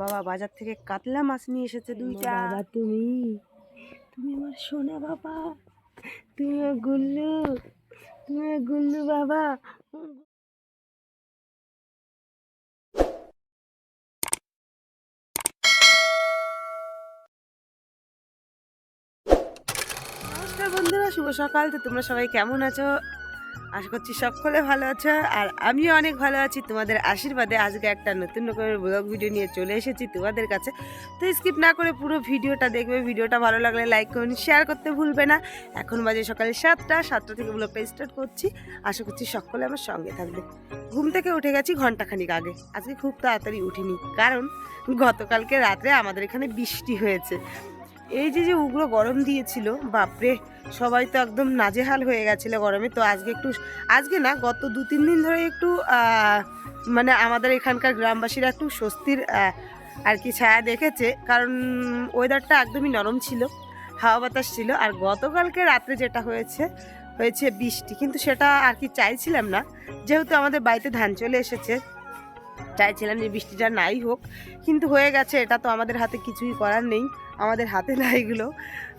বাবা বাজার থেকে কাতলা মাছ নিয়ে এসেছে দুইটা। বাবা তুমি? তুমি আমার সোনা বাবা। তুমি গুল্লু। তুমি গুল্লু বাবা। নমস্কার বন্ধুরা শুভ সকাল। তো তোমরা সবাই কেমন আছো? আশা করছি সকলে ভালো আছো আর আমিও অনেক ভালো আছি। তোমাদের আশীর্বাদে আজকে একটা নতুন রকমের ব্লগ ভিডিও নিয়ে চলে এসেছি তোমাদের কাছে। তো স্কিপ না করে পুরো ভিডিওটা দেখবে, ভিডিওটা ভালো লাগলে লাইক করুন শেয়ার করতে ভুলবে না। এখন বাজে সকালে সাতটা সাতটা থেকে ব্লগটা স্টার্ট করছি। আশা করছি সকলে আমার সঙ্গে থাকবে। ঘুম থেকে উঠে গেছি ঘন্টাখানিক আগে। আজকে খুব তাড়াতাড়ি উঠিনি। কারণ গতকালকে রাত্রে আমাদের এখানে বৃষ্টি হয়েছে। এই যে যে উগ্র গরম দিয়েছিল, বাপরে, সবাই তো একদম নাজেহাল হয়ে গেছিল গরমে। তো আজকে একটু, আজকে না, গত দু তিন দিন ধরে একটু মানে আমাদের এখানকার গ্রামবাসীরা একটু স্বস্তির আর কি ছায়া দেখেছে। কারণ ওয়েদারটা একদমই নরম ছিল, হাওয়া বাতাস ছিল। আর গতকালকে রাত্রে যেটা হয়েছে হয়েছে বৃষ্টি। কিন্তু সেটা আর কি চাইছিলাম না। যেহেতু আমাদের বাড়িতে ধান চলে এসেছে, চাইছিলাম যে বৃষ্টিটা নাই হোক। কিন্তু হয়ে গেছে, এটা তো আমাদের হাতে কিছুই করার নেই। আমাদের হাতে না এগুলো।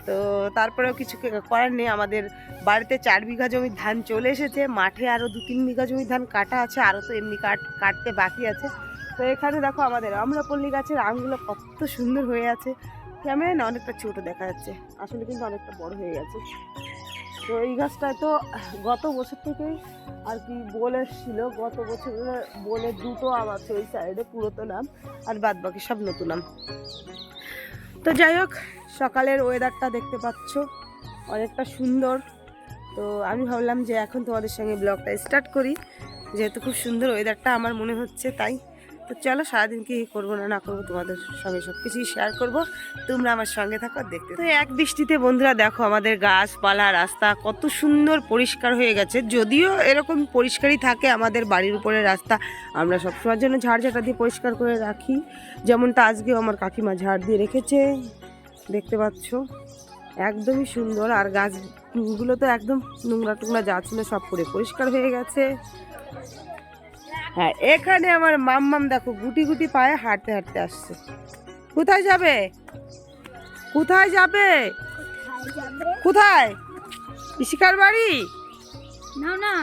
তো তারপরেও কিছু করার নেই। আমাদের বাড়িতে চার বিঘা জমির ধান চলে এসেছে। মাঠে আরও দু তিন বিঘা জমির ধান কাটা আছে। আরও তো এমনি কাট, কাটতে বাকি আছে। তো এখানে দেখো আমাদের আম্রপল্লী গাছের আমগুলো কত সুন্দর হয়ে আছে। ক্যামেরায় না অনেকটা ছোটো দেখা যাচ্ছে। আসলে কিন্তু অনেকটা বড় হয়ে গেছে। তো এই গাছটায় তো গত বছর থেকেই আর কি বোল এসেছিল। গত বছর বোলের দুটো আম আছে ওই সাইডে পুরাতন নাম আর বাদ বাকি সব নতুন আম। তো যাই হোক, সকালের ওয়েদারটা দেখতে পাচ্ছ, অনেকটা সুন্দর। তো আমি ভাবলাম যে এখন তোমাদের সঙ্গে ব্লগটা স্টার্ট করি। যেহেতু খুব সুন্দর ওয়েদারটা আমার মনে হচ্ছে, তাই তো চলো সারাদিন কি করব না না করব তোমাদের সঙ্গে সব কিছুই শেয়ার করব। তোমরা আমার সঙ্গে থাকো, দেখতে তো এক বৃষ্টিতে বন্ধুরা দেখো আমাদের গাছপালা, রাস্তা কত সুন্দর পরিষ্কার হয়ে গেছে। যদিও এরকম পরিষ্কারই থাকে আমাদের বাড়ির উপরে রাস্তা, আমরা সবসময়ের জন্য ঝাড় ঝাঁটা দিয়ে পরিষ্কার করে রাখি। যেমনটা আজকেও আমার কাকিমা ঝাড় দিয়ে রেখেছে, দেখতে পাচ্ছ? একদমই সুন্দর। আর গাছগুলো তো একদম নোংরা টোংরা যা ছিল সব করে পরিষ্কার হয়ে গেছে। হ্যাঁ এখানে আমার মাম্মাম দেখো গুটি গুটি পায়ে হাঁটতে হাঁটতে আসছে। কোথায় যাবে? কোথায় যাবে? কোথায়? ইশিকার বাড়ি? না না।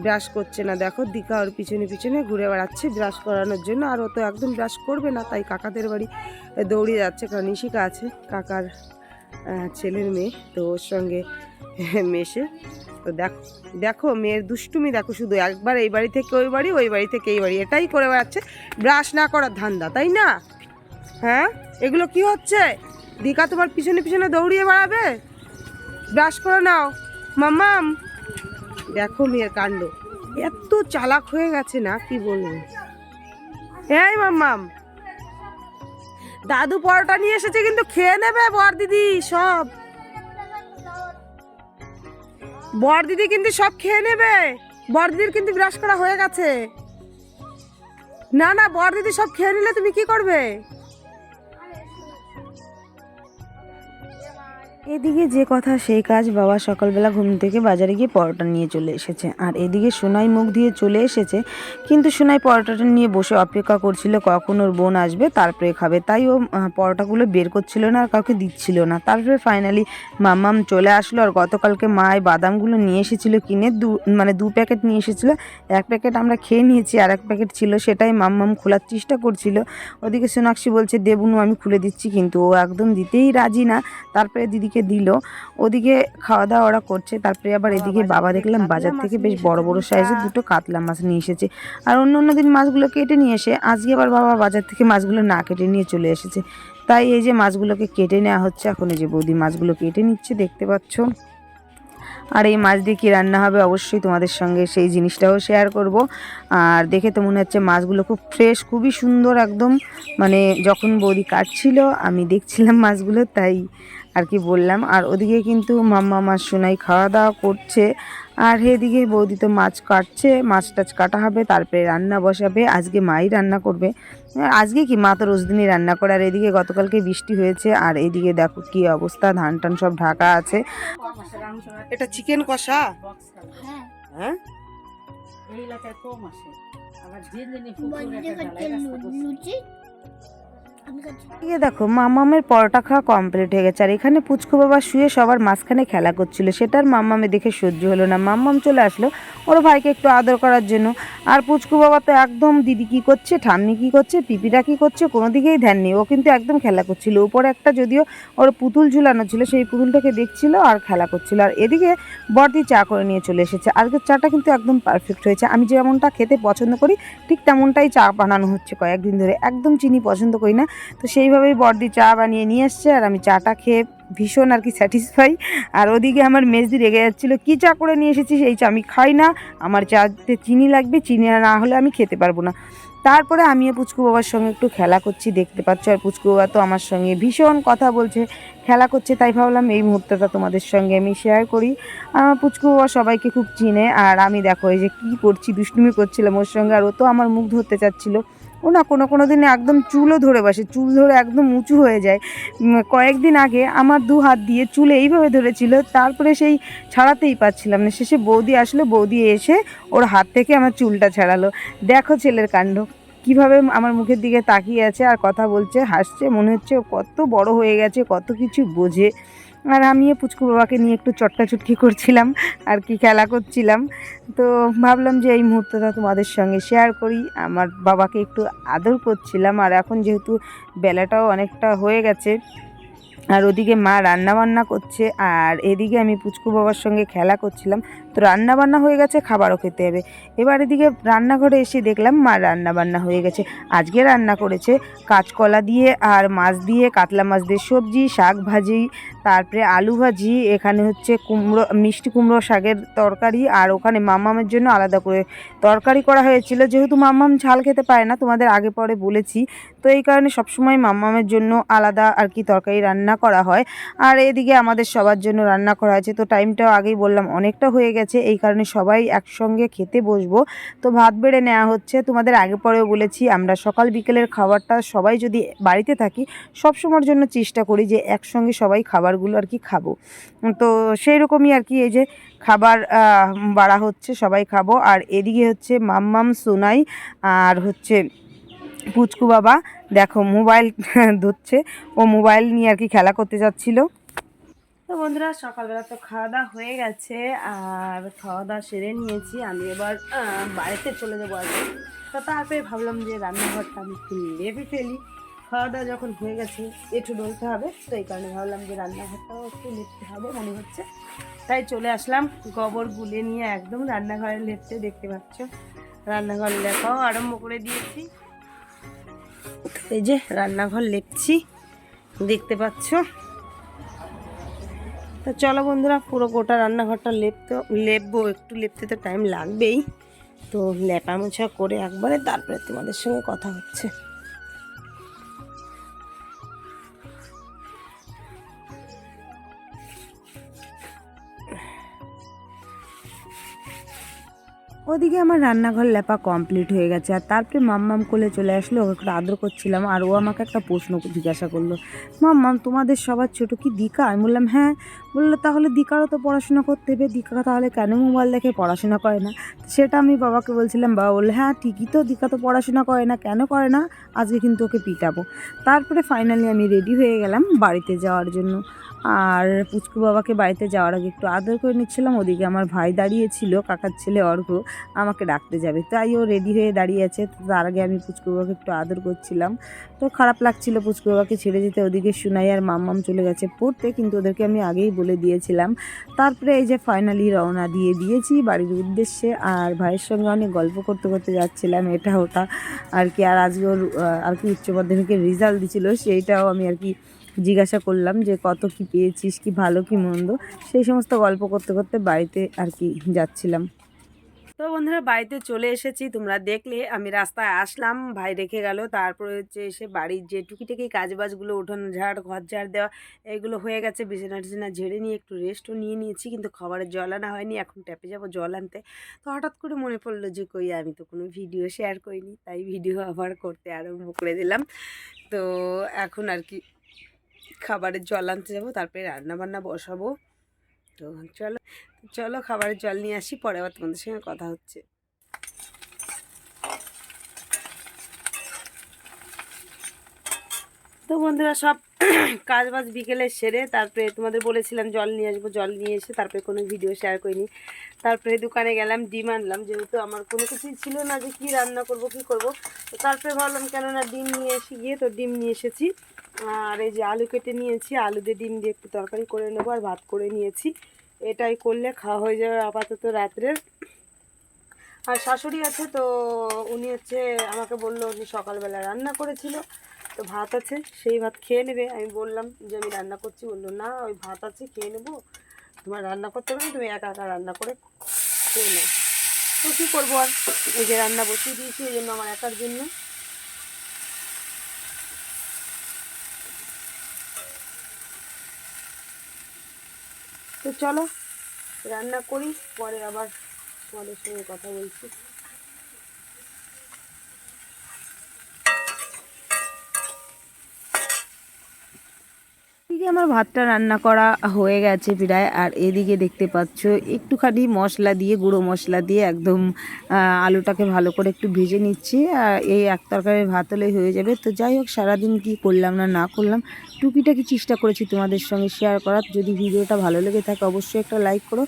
ব্রাশ করছে না দেখো দিকা ওর পিছনে পিছনে ঘুরে বেড়াচ্ছে ব্রাশ করানোর জন্য আর ও তো একদম ব্রাশ করবে না তাই কাকাদের বাড়ি দৌড়ে যাচ্ছে কারণ ইশিকা আছে কাকার ছেলের মেয়ে তো ওর সঙ্গে মেশে তো দেখো দেখো, মেয়ের দুষ্টুমি, দেখো শুধু একবার এই বাড়ি থেকে ওই বাড়ি ওই বাড়ি থেকে এই বাড়ি। এটাই করে বেড়াচ্ছে। ব্রাশ না করার ধান্দা, তাই না? হ্যাঁ? এগুলো কি হচ্ছে? দিকা তোমার পিছনে পিছনে দৌড়িয়ে বেড়াবে? ব্রাশ করে নাও। মাম্মাম! দেখো মেয়ের কাণ্ড। এত চালাক হয়ে গেছে না, কি বলব? এই মাম্মাম! দাদু পরোটা নিয়ে এসেছে, কিন্তু খেয়ে নেবে বর দিদি, সব। বর দিদি কিন্তু সব খেয়ে নেবে। বর দিদির কিন্তু ব্রাশ করা হয়ে গেছে। না না বর দিদি সব খেয়ে নিলে তুমি কি করবে? এদিকে যে কথা সেই কাজ বাবা সকালবেলা ঘুম থেকে বাজারে গিয়ে পরোটা নিয়ে চলে এসেছে। আর এদিকে সোনাই মুখ দিয়ে চলে এসেছে, কিন্তু সোনাই পরোটাটা নিয়ে বসে অপেক্ষা করছিল কখন ওর বোন আসবে, তারপরে খাবে। তাই ও পরোটাগুলো বের করছিল না আর কাউকে দিচ্ছিল না। তারপরে ফাইনালি মাম্মাম চলে আসলো আর গতকালকে মায় বাদামগুলো নিয়ে এসেছিল কিনে, দু মানে দু প্যাকেট নিয়ে এসেছিল। এক প্যাকেট আমরা খেয়ে নিয়েছি আর এক প্যাকেট ছিল, সেটাই মাম্মাম খোলার চেষ্টা করছিল। ওদিকে সোনাক্ষী বলছে, দেবুনু আমি খুলে দিচ্ছি। কিন্তু ও একদম দিতেই রাজি না। তারপরে দিদিকে দিল ওদিকে খাওয়া দাওয়া ওরা করছে তারপরে আবার এদিকে বাবা দেখলাম বাজার থেকে বেশ বড় বড় সাইজের দুটো কাতলা মাছ নিয়ে এসেছে। আর অন্য অন্য দিন মাছগুলো কেটে নিয়ে এসে আজকে আবার বাবা বাজার থেকে মাছগুলো না কেটে নিয়ে চলে এসেছে। তাই এই যে মাছগুলোকে কেটে নেওয়া হচ্ছে এখন এই যে বৌদি মাছগুলো কেটে নিচ্ছে দেখতে পাচ্ছ। আর এই মাছ দিয়ে কী রান্না হবে অবশ্যই তোমাদের সঙ্গে সেই জিনিসটাও শেয়ার করব। আর দেখে তো মনে হচ্ছে মাছগুলো খুব ফ্রেশ খুবই সুন্দর একদম। মানে যখন বৌদি কাটছিল আমি দেখছিলাম মাছগুলো তাই আর কি বললাম? আর ওদিকে কিন্তু মাম্মা মাছ সোনাই খাওয়া দাওয়া করছে। আর এদিকে বৌদি তো মাছ কাটছে মাছ টাছ কাটা হবে তারপরে রান্না বসাবে। আজকে মাই রান্না করবে। আজকে কি? মা তো রোজ দিনই রান্না করে। আর এদিকে গতকালকে বৃষ্টি হয়েছে। আর এদিকে দেখো কি অবস্থা ধান টান সব ঢাকা আছে। এটা চিকেন কষা? হ্যাঁ। হ্যাঁ? এই এলাকায় কম আসে। আবার যে জিনিস বন্ধ করতে লুচি দেখো, মামামের পরোটা খাওয়া কমপ্লিট হয়ে গেছে। আর এখানে পুচকু বাবা শুয়ে সবার মাঝখানে খেলা করছিল। সেটার মাম্মামে দেখে সহ্য হলো না। মাম্মাম চলে আসলো ওর ভাইকে একটু আদর করার জন্য। আর পুচকু বাবা তো একদম, দিদি কি করছে? ঠাম্মি কি করছে? পিপিরা কি করছে? কোনো দিকেই ধ্যান নেই। ও কিন্তু একদম খেলা করছিল। উপরে একটা যদিও ওর পুতুল ঝুলানো ছিল, সেই পুতুলটাকে দেখছিল আর খেলা করছিল। আর এদিকে বর্দি চা করে নিয়ে চলে এসেছে। আজকের চাটা কিন্তু একদম পারফেক্ট হয়েছে। আমি যেমনটা খেতে পছন্দ করি, ঠিক তেমনটাই চা বানানো হচ্ছে কয়েকদিন ধরে। একদম চিনি পছন্দ করি না। তো সেইভাবেই বর্দি চা বানিয়ে নিয়ে এসছে, আর আমি চাটা খেয়ে ভীষণ আর কি স্যাটিসফাই আর ওদিকে আমার মেজদি রেগে যাচ্ছিল, কী চা করে নিয়ে এসেছিস? এই চা আমি খাই না, আমার চাতে চিনি লাগবে, চিনি না হলে আমি খেতে পারব না। তারপরে আমিও পুচকু বাবার সঙ্গে একটু খেলা করছি, দেখতে পাচ্ছ, আর পুচকু বাবা তো আমার সঙ্গে ভীষণ কথা বলছে, খেলা করছে, তাই ভাবলাম এই মুহূর্তটা তোমাদের সঙ্গে আমি শেয়ার করি। আমার পুচকু বাবা সবাইকে খুব চিনে, আর আমি দেখো এই যে কী করছি, দুষ্টুমি করছিলাম ওর সঙ্গে, আর ও তো আমার মুখ ধরতে চাচ্ছিলো। ও না, কোনো কোনো দিনে একদম চুলও ধরে বসে, চুল ধরে একদম উঁচু হয়ে যায়। কয়েকদিন আগে আমার দু হাত দিয়ে চুল এইভাবে ধরেছিল, তারপরে সেই ছাড়াতেই পাচ্ছিলাম না। শেষে বৌদি আসলো, বৌদি এসে ওর হাত থেকে আমার চুলটা ছাড়ালো। দেখো ছেলের কাণ্ড, কীভাবে আমার মুখের দিকে তাকিয়ে আছে আর কথা বলছে, হাসছে, মনে হচ্ছে কত বড় হয়ে গেছে, কত কিছু বোঝে। আর আমিও পুচকু বাবাকে নিয়ে একটু চটকাচুটকি করছিলাম আর কি খেলা করছিলাম। তো ভাবলাম যে এই মুহূর্তটা তোমাদের সঙ্গে শেয়ার করি। আমার বাবাকে একটু আদর করছিলাম আর এখন যেহেতু বেলাটাও অনেকটা হয়ে গেছে, আর ওদিকে মা রান্না বান্না করছে আর এদিকে আমি পুচকু বাবার সঙ্গে খেলা করছিলাম। তো রান্না বান্না হয়ে গেছে, খাবারও খেতে হবে। এবার এদিকে রান্নাঘরে এসে দেখলাম মা রান্না বান্না হয়ে গেছে। আজকে রান্না করেছে কাঁচকলা দিয়ে আর মাছ দিয়ে, কাতলা মাছ দিয়ে সবজি, শাক ভাজি, তারপরে আলু ভাজি, এখানে হচ্ছে কুমড়ো, মিষ্টি কুমড়ো শাকের তরকারি আর ওখানে মাম্মামের জন্য আলাদা করে তরকারি করা হয়েছিল। যেহেতু মাম্মাম ঝাল খেতে পারে না, তোমাদের আগে পরে বলেছি। তো এই কারণে সবসময় মাম্মামের জন্য আলাদা আর কি তরকারি রান্না করা হয়। আর এদিকে আমাদের সবার জন্য রান্না করা হয়েছে। তো টাইমটাও আগেই বললাম, অনেকটা হয়ে গেছে। এই কারণে সবাই একসঙ্গে খেতে বসবো। তো ভাত বেড়ে নেওয়া হচ্ছে। তোমাদের আগে পরেও বলেছি, আমরা সকাল বিকেলের খাবারটা সবাই যদি বাড়িতে থাকি সব সময়ের জন্য চেষ্টা করি যে একসঙ্গে সবাই খাবারগুলো আর কি খাব। তো সেই রকমই আর কি এই যে খাবার বাড়া হচ্ছে, সবাই খাব। আর এদিকে হচ্ছে মাম্মাম সোনাই আর হচ্ছে পুচকু বাবা। দেখো মোবাইল ধরছে। ও মোবাইল নিয়ে আর কি খেলা করতে যাচ্ছিল। তো বন্ধুরা, সকালবেলা তো খাওয়া দাওয়া হয়ে গেছে, আর খাওয়া দাওয়া সেরে নিয়েছি। আমি এবার বাড়িতে চলে যাব আর। তো তারপরে ভাবলাম যে রান্নাঘরটা আমি একটু লেপে ফেলি। খাওয়া দাওয়া যখন হয়ে গেছে, একটু ডলতে হবে, তো এই কারণে ভাবলাম যে রান্নাঘরটাও একটু লেপতে হবে, মনে হচ্ছে। তাই চলে আসলাম, গোবর গুলে নিয়ে একদম রান্নাঘরে লেপতে দেখতে পাচ্ছ। রান্নাঘর লেপাও আরম্ভ করে দিয়েছি। এই যে রান্নাঘর লেপছি, দেখতে পাচ্ছ। তা চলো বন্ধুরা, পুরো গোটা রান্নাঘরটা লেপতে, লেপবো, একটু লেপতে তো টাইম লাগবেই। তো লেপা মোছা করে একবারে তারপরে তোমাদের সঙ্গে কথা হচ্ছে। ওদিকে আমার রান্নাঘর লেপা কমপ্লিট হয়ে গেছে, আর তারপরে মাম্মাম কোলে চলে আসলো, ওকে একটু আদর করছিলাম, আর ও আমাকে একটা প্রশ্ন জিজ্ঞাসা করল, মাম্মাম, তোমাদের সবার ছোট কি দিকা আমি বললাম হ্যাঁ বলল, তাহলে দিকারও তো পড়াশোনা করতে হবে। দিকা তাহলে কেন মোবাইল দেখে পড়াশোনা করে না? সেটা আমি বাবাকে বলছিলাম, বাবা বলল হ্যাঁ ঠিকই তো, দিকা তো পড়াশোনা করে না। কেন করে না? আজকে কিন্তু ওকে পিটাবো। তারপরে ফাইনালি আমি রেডি হয়ে গেলাম বাড়িতে যাওয়ার জন্য। আর পুচকু বাবাকে বাড়িতে যাওয়ার আগে একটু আদর করে নিচ্ছিলাম। ওদিকে আমার ভাই দাঁড়িয়েছিল, কাকার ছেলে অর্ঘ, আমাকে ডাকতে যাবে। তাই ও রেডি হয়ে দাঁড়িয়ে আছে। তার আগে আমি পুচকু বাবাকে একটু আদর করছিলাম। তো খারাপ লাগছিল পুচকু বাবাকে ছেড়ে যেতে। ওদিকে সুনাই আর মাম্মাম চলে গেছে পড়তে, কিন্তু ওদেরকে আমি আগেই বলে দিয়েছিলাম। তারপরে এই যে ফাইনালি রওনা দিয়ে দিয়েছি বাড়ির উদ্দেশ্যে। আর ভাইয়ের সঙ্গে অনেক গল্প করতে করতে যাচ্ছিলাম, এটা ওটা আর কি। আর আজকে ওর আর কি উচ্চ মাধ্যমিকের রেজাল্ট দিছিল, সেইটাও আমি আর কি জিজ্ঞাসা করলাম যে কত কি পেয়েছিস, কি ভালো, কি মন্দ। সেই সমস্ত গল্প করতে করতে বাড়িতে আর কি যাচ্ছিলাম। তো বন্ধুরা, বাড়িতে চলে এসেছি। তোমরা দেখলে আমি রাস্তায় আসলাম, ভাই রেখে গেল। তারপরে হচ্ছে এসে বাড়ির যে টুকিটাকি কাজবাজগুলো উঠানো ঝাড়, ঘর ঝাড় দেওয়া, এগুলো হয়ে গেছে। বিছানা টিছানা ঝেড়ে নিয়ে একটু রেস্টও নিয়ে নিয়েছি, কিন্তু খাবারের জল আনা হয়নি। এখন ট্যাপে যাব জল আনতে। তো হঠাৎ করে মনে পড়ল যে, কই আমি তো কোনো ভিডিও শেয়ার করিনি, তাই ভিডিও আবার করতে আরম্ভ করে দিলাম। তো এখন আর কি খাবারের জল আনতে যাব, তারপরে রান্না বান্না বসাবো। তো চলো চলো খাবারের জল নিয়ে আসি, পরে আবার তোমাদের সঙ্গে কথা হচ্ছে। তো বন্ধুরা সব কাজ বাজ বিকেলে সেরে তারপরে তোমাদের বলেছিলাম জল নিয়ে আসব, জল নিয়ে এসে তারপরে কোনো ভিডিও শেয়ার করিনি। তারপরে দোকানে গেলাম, ডিম আনলাম, যেহেতু আমার কোনো কিছুই ছিল না যে কী রান্না করব, কি করব। তো তারপরে ভাবলাম কেননা ডিম নিয়ে এসে গিয়ে তো ডিম নিয়ে এসেছি। আর এই যে আলু কেটে নিয়েছি, আলু দিয়ে ডিম দিয়ে একটু তরকারি করে নেব আর ভাত করে নিয়েছি। এটাই করলে খাওয়া হয়ে যাবে আপাতত রাত্রের। আর শাশুড়ি আছে তো উনি হচ্ছে আমাকে বলল, উনি সকালবেলা রান্না করেছিল, তো ভাত আছে, সেই ভাত খেয়ে নেবে। আমি বললাম যে আমি রান্না করছি, বলল, না, ওই ভাত আছে, খেয়ে নেব। তোমার রান্না করতে হবে তুমি একা একা রান্না করে খেয়ে নাও। তো কী করব আর? এই যে রান্না বসিয়ে দিয়েছি, এই জন্য আমার একার জন্য। তো চলো রান্না করি পরে আবার তোমাদের সঙ্গে কথা বলছি। এদিকে আমার ভাতটা রান্না করা হয়ে গেছে প্রায়, আর এদিকে দেখতে পাচ্ছ একটুখানি মশলা দিয়ে, গুঁড়ো মশলা দিয়ে একদম আলুটাকে ভালো করে একটু ভেজে নিচ্ছি, আর এই এক তরকারির ভাত হলেই হয়ে যাবে। তো যাই হোক, সারাদিন কি করলাম না না করলাম, টুকিটাকি চেষ্টা করেছি তোমাদের সঙ্গে শেয়ার করার। যদি ভিডিওটা ভালো লেগে থাকে, অবশ্যই একটা লাইক করো,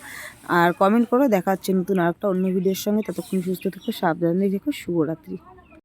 আর কমেন্ট করো। দেখা হচ্ছে নতুন আরেকটা অন্য ভিডিওর সঙ্গে। ততক্ষণ সুস্থ থেকো, সাবধানে থেকো। শুভরাত্রি।